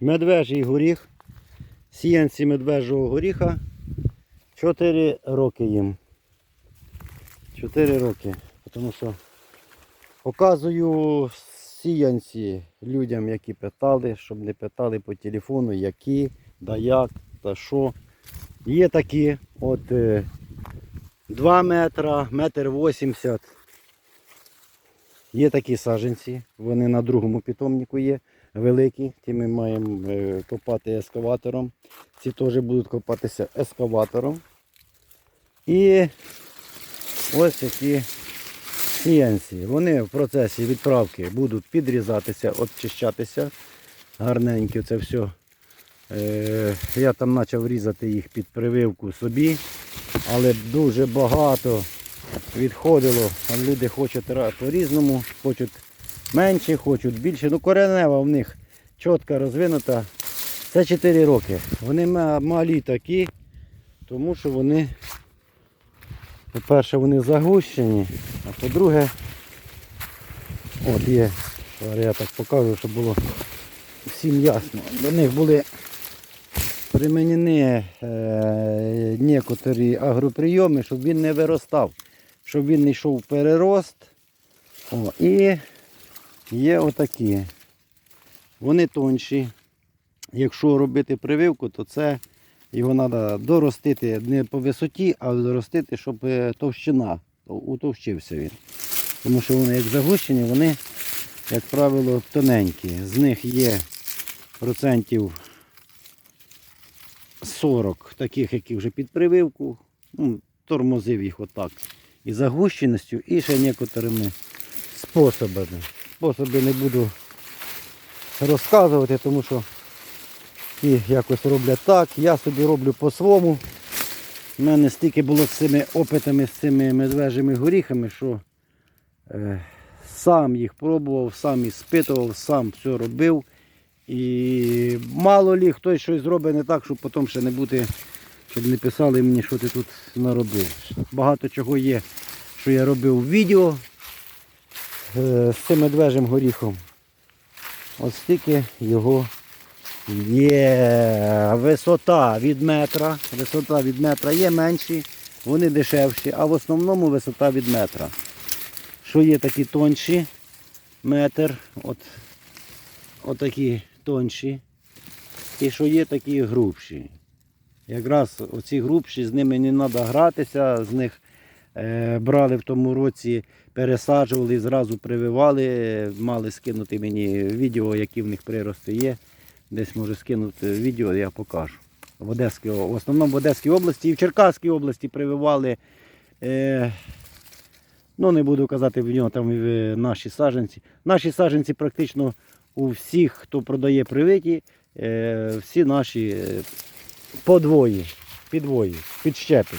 Медвежий горіх. Сіянці медвежого горіха. 4 роки їм. 4 роки. Тому що показую сіянці людям, які питали, щоб не питали по телефону, які, да як, та що. Є такі от е, 2 метра, метр 80. Є такі саджанці, вони на другому питомнику є, великі. Ті ми маємо е, копати ескаватором. Ці теж будуть копатися ескаватором. І ось які сіянці. Вони в процесі відправки будуть підрізатися, очищатися. Гарненько це все. Е, я там почав різати їх під прививку собі, але дуже багато відходило. Люди хочуть по-різному, хочуть менше, хочуть більше. Ну коренева в них чітко розвинута. Це 4 роки. Вони малі такі, тому що вони, по-перше, вони загущені, а по-друге, от є, я так покажу, щоб було всім ясно. До них були примінені е, некоторі агроприйоми, щоб він не виростав, щоб він не йшов в перерост. О, і є отакі. Вони тонші. Якщо робити прививку, то це його треба доростити не по висоті, а доростити, щоб е, товщина, утовщився він. Тому що вони як загущені, вони, як правило, тоненькі. З них є процентів 40 таких, які вже під прививку. Ну, тормозив їх отак. І загущеністю, і ще некоторими способами. Способи не буду розказувати, тому що ті якось роблять так. Я собі роблю по-своєму. У мене стільки було з цими опитами, з цими медвежими горіхами, що е, сам їх пробував, сам і спитував, сам все робив. І мало лі хтось щось зробить не так, щоб потім ще не бути, щоб не писали мені, що ти тут наробив. Багато чого є, що я робив в відео з цим медвежим горіхом. Ось стільки його є. Висота від метра. Висота від метра є менші, вони дешевші, а в основному висота від метра. Що є такі тонші, метр, от, отакі тонші. І що є такі грубші. Якраз оці грубші, з ними не треба гратися, з них е, брали в тому році, пересаджували і зразу прививали. Е, Мали скинути мені відео, які в них прирости є. Десь може скинути відео, я покажу. В, Одеській, в основному в Одеській області і в Черкаській області прививали. Е, ну не буду казати в нього там е, наші саджанці. Наші саджанці практично у всіх, хто продає привиті, е, всі наші е, подвої, підвої, підщепи.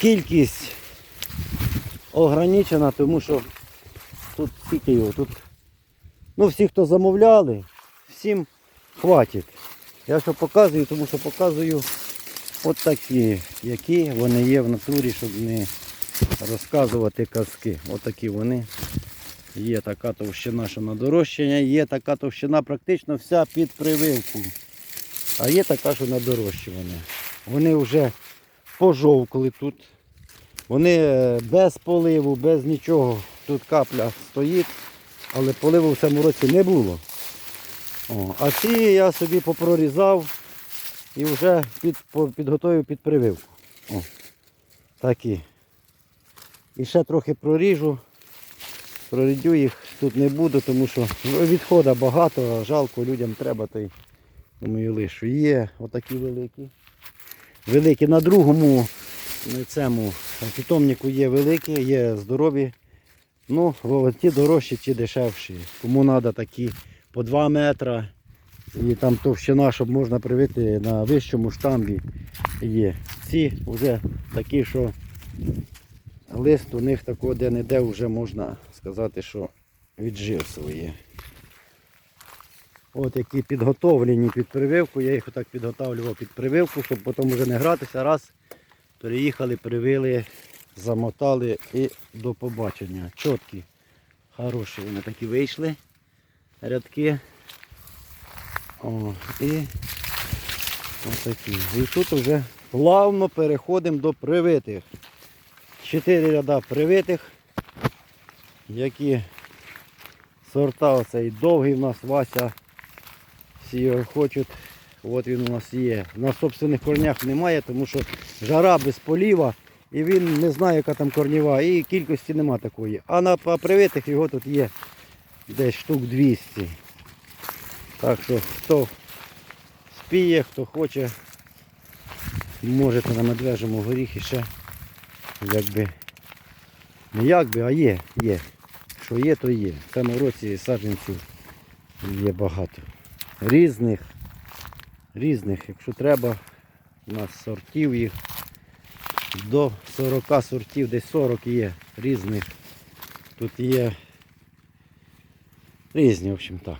Кількість ограничена, тому що тут скільки його, тут Ну, всі, хто замовляли, всім хватить. Я що показую, тому що показую от такі, які вони є в натурі, щоб не розказувати казки. От такі вони. Є така товщина, що на дорощення, є така товщина практично вся під прививку. А є така, що на дорощування. Вони вже пожовкли тут. Вони е, без поливу, без нічого. Тут капля стоїть але поливу в цьому році не було. О, а ці я собі попрорізав і вже під, підготовив під прививку. О, такі. І ще трохи проріжу. Прорідю їх тут не буду, тому що відходу багато, жалко людям треба, то й думаю, лишу. Є отакі великі. Великі на другому цьому питомнику є великі, є здорові. Ну, ті дорожчі, ті дешевші. Кому треба такі по 2 метри. І там товщина, щоб можна привити на вищому штамбі є. Ці вже такі, що лист у них такого де-не-де вже можна сказати, що віджив своє. От які підготовлені під прививку, я їх отак підготовлював під прививку, щоб потім вже не гратися. Раз, переїхали, привили, замотали і до побачення. Чіткі, хороші вони такі вийшли. Рядки. О, і отакі. І тут вже плавно переходимо до привитих. Чотири ряда привитих, які сорта оцей довгий в нас Вася. Всі його хочуть. От він у нас є. На собственних корнях немає, тому що жара без поліва. І він не знає, яка там корніва, і кількості нема такої. А на привитих його тут є десь штук 200. Так що хто спіє, хто хоче, можете на медвежому горіхі ще якби не якби, а є, є. Що є, то є. В цьому році саджанців є багато. Різних, різних, якщо треба, у нас сортів їх до 40 сортів, десь 40 є різних. Тут є різні, в общем так.